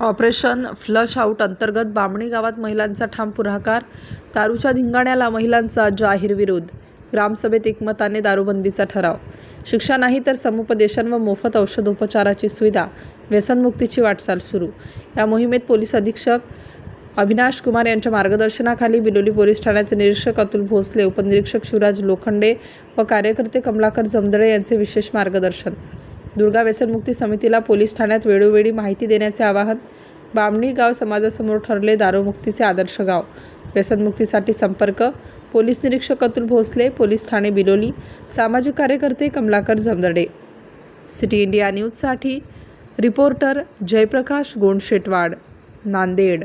Operation flush out अंतर्गत बामणी गावात महिलांचा ठाम पुढाकार दारूच्या धिंगाण्याला महिलांचा जाहीर विरोध ग्रामसभेत एकमताने दारूबंदीचा ठराव. शिक्षा नाही तर समुपदेशन व मोफत औषधोपचाराची सुविधा व्यसनमुक्तीची वाटचाल सुरू. या मोहिमेत पोलीस अधीक्षक अविनाश कुमार यांच्या मार्गदर्शनाखाली बिलोली पोलीस ठाण्याचे निरीक्षक अतुल भोसले उपनिरीक्षक शिवराज लोखंडे व कार्यकर्ते कमलाकर जमदळे यांचे विशेष मार्गदर्शन. दुर्गा व्यसनमुक्ती समितीला पोलीस ठाण्यात वेळोवेळी माहिती देण्याचे आवाहन बामणी गाव समाजासमोर ठरले दारूमुक्तीचे आदर्श गाव. व्यसनमुक्तीसाठी संपर्क पोलीस निरीक्षक अतुल भोसले पोलीस ठाणे बिलोली सामाजिक कार्यकर्ते कमलाकर जमदडे सिटी इंडिया न्यूजसाठी रिपोर्टर जयप्रकाश गोंडशेटवाड नांदेड.